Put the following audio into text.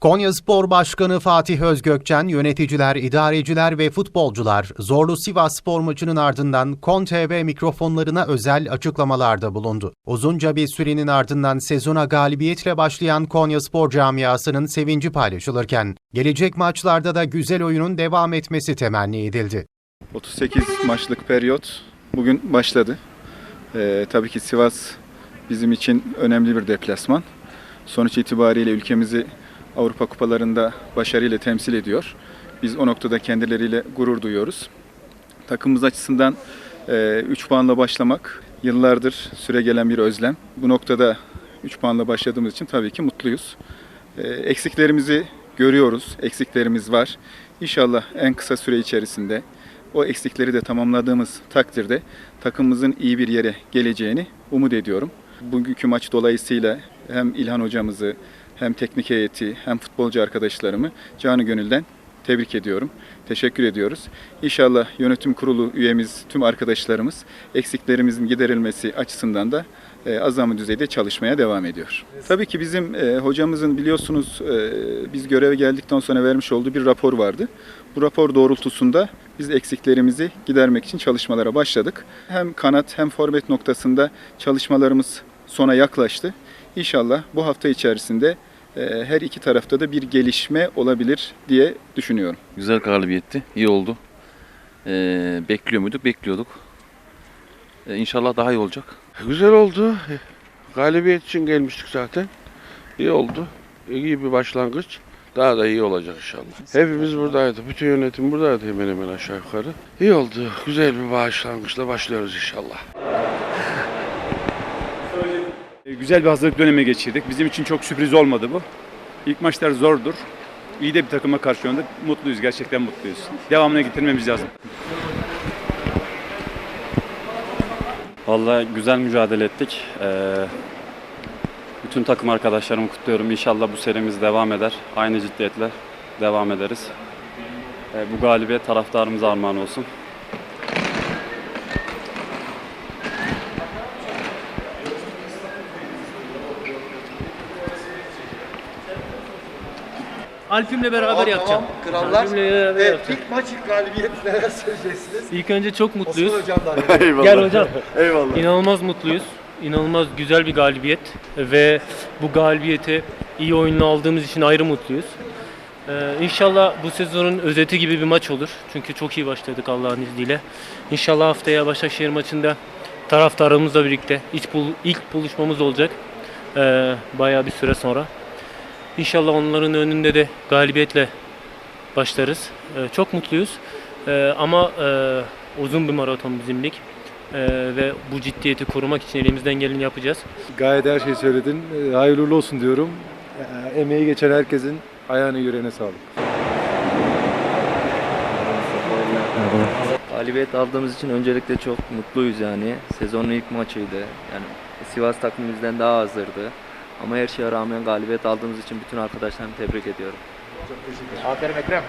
Konya Spor Başkanı Fatih Özgökçen, yöneticiler, idareciler ve futbolcular zorlu Sivas Spor maçının ardından Kon TV mikrofonlarına özel açıklamalarda bulundu. Uzunca bir sürenin ardından sezona galibiyetle başlayan Konya Spor camiasının sevinci paylaşılırken, gelecek maçlarda da güzel oyunun devam etmesi temenni edildi. 38 maçlık periyot bugün başladı. Ee, tabii ki Sivas bizim için önemli bir deplasman. Sonuç itibariyle ülkemizi Avrupa kupalarında başarıyla temsil ediyor. Biz o noktada kendileriyle gurur duyuyoruz. Takımımız açısından 3 puanla başlamak yıllardır süre gelen bir özlem. Bu noktada 3 puanla başladığımız için tabii ki mutluyuz. Ee, eksiklerimizi görüyoruz, eksiklerimiz var. İnşallah en kısa süre içerisinde o eksikleri de tamamladığımız takdirde takımımızın iyi bir yere geleceğini umut ediyorum. Bugünkü maç dolayısıyla hem İlhan hocamızı hem teknik heyeti hem futbolcu arkadaşlarımı canı gönülden tebrik ediyorum. Teşekkür ediyoruz. İnşallah yönetim kurulu üyemiz, tüm arkadaşlarımız eksiklerimizin giderilmesi açısından da e, azami düzeyde çalışmaya devam ediyor. Tabii ki bizim e, hocamızın biliyorsunuz e, biz göreve geldikten sonra vermiş olduğu bir rapor vardı. Bu rapor doğrultusunda biz eksiklerimizi gidermek için çalışmalara başladık. Hem kanat hem forvet noktasında çalışmalarımız sona yaklaştı. İnşallah bu hafta içerisinde her iki tarafta da bir gelişme olabilir diye düşünüyorum. Güzel galibiyetti. iyi oldu. Ee, bekliyor muyduk? Bekliyorduk. Ee, inşallah daha iyi olacak. Güzel oldu. Galibiyet için gelmiştik zaten. İyi oldu. İyi bir başlangıç. Daha da iyi olacak inşallah. Hepimiz buradaydı. Bütün yönetim buradaydı hemen hemen aşağı yukarı. İyi oldu. Güzel bir başlangıçla başlıyoruz inşallah. E, Güzel bir hazırlık dönemi geçirdik. Bizim için çok sürpriz olmadı bu. İlk maçlar zordur. İyi de bir takıma karşı oynadık. Mutluyuz, gerçekten mutluyuz. Devamına getirmemiz lazım. Vallahi güzel mücadele ettik. Ee, bütün takım arkadaşlarımı kutluyorum. İnşallah bu serimiz devam eder. Aynı ciddiyetle devam ederiz. Ee, bu galibiyet taraftarımıza armağan olsun. Alp'imle beraber yapacağım. Krallar. Alp'imle beraber Evet, yapacağım. ilk maç ilk galibiyet neler söyleyeceksiniz? İlk önce çok mutluyuz. Osman Hocam'dan. yani. Gel hocam. Eyvallah. İnanılmaz mutluyuz. İnanılmaz güzel bir galibiyet ve bu galibiyeti iyi oyunla aldığımız için ayrı mutluyuz. Ee, inşallah bu sezonun özeti gibi bir maç olur. Çünkü çok iyi başladık Allah'ın izniyle. İnşallah haftaya Başakşehir maçında taraftarımızla birlikte ilk, bul- ilk buluşmamız olacak. Ee, bayağı bir süre sonra. İnşallah onların önünde de galibiyetle başlarız. Ee, çok mutluyuz. Ee, ama e, uzun bir maraton bizim lig. Ee, ve bu ciddiyeti korumak için elimizden geleni yapacağız. Gayet her şeyi söyledin. Hayırlı olsun diyorum. Ee, Emeği geçen herkesin ayağına yüreğine sağlık. Galibiyet aldığımız için öncelikle çok mutluyuz yani. Sezonun ilk maçıydı. Yani Sivas takımı bizden daha hazırdı. Ama her şeye rağmen galibiyet aldığımız için bütün arkadaşlarımı tebrik ediyorum. Aferin Ekrem.